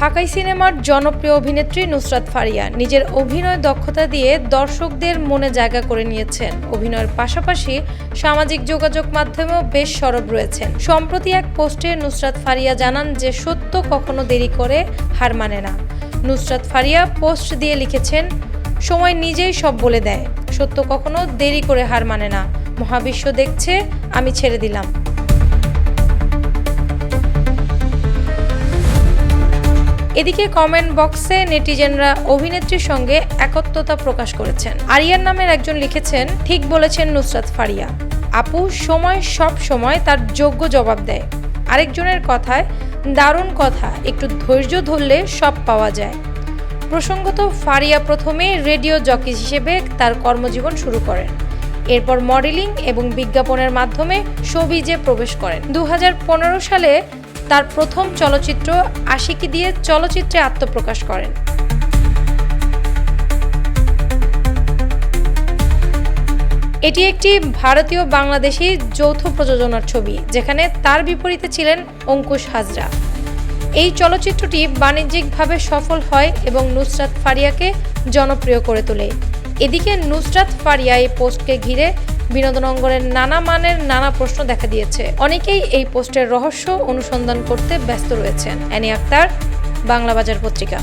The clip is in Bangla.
ঢাকাই সিনেমার জনপ্রিয় অভিনেত্রী নুসরাত ফারিয়া নিজের অভিনয় দক্ষতা দিয়ে দর্শকদের মনে জায়গা করে নিয়েছেন। অভিনয়ের পাশাপাশি সামাজিক যোগাযোগ মাধ্যমেও বেশ সরব রয়েছেন। সম্প্রতি এক পোস্টে নুসরাত ফারিয়া জানান যে, সত্য কখনো দেরি করে হার মানে না। নুসরাত ফারিয়া পোস্ট দিয়ে লিখেছেন, সময় নিজেই সব বলে দেয়। সত্য কখনো দেরি করে হার মানে না। মহাবিশ্ব দেখছে, আমি ছেড়ে দিলাম। এদিকে কমেন্ট বক্সে নেটিজেনরা অভিনেত্রীর সঙ্গে একত্রতা প্রকাশ করেছেন। আরিয়ান নামের একজন লিখেছেন, ঠিক বলেছেন নুসরাত ফারিয়া। আপু সময় সব সময় তার যোগ্য জবাব দেয়। আরেকজনের কথায়, দারুণ কথা, একটু ধৈর্য ধরলে সব পাওয়া যায়। প্রসঙ্গত, ফারিয়া প্রথমে রেডিও জকি হিসেবে তার কর্মজীবন শুরু করেন। এরপর মডেলিং এবং বিজ্ঞাপনের মাধ্যমে শোবিজে প্রবেশ করেন। দু হাজার পনেরো সালে তার প্রথম চলচ্চিত্র আশিকি দিয়ে চলচ্চিত্রে আত্মপ্রকাশ করেন। এটি একটি ভারতীয় বাংলাদেশি যৌথ প্রযোজনার ছবি, যেখানে তার বিপরীতে ছিলেন অঙ্কুশ হাজরা। এই চলচ্চিত্রটি বাণিজ্যিকভাবে সফল হয় এবং নুসরাত ফারিয়াকে জনপ্রিয় করে তোলে। এদিকে নুসরাত ফারিয়া এই পোস্টকে ঘিরে বিনোদন অঙ্গনের নানা মানের নানা প্রশ্ন দেখা দিয়েছে। অনেকেই এই পোস্টের রহস্য অনুসন্ধান করতে ব্যস্ত রয়েছেন। অ্যানি আক্তার বাংলা বাজার পত্রিকা।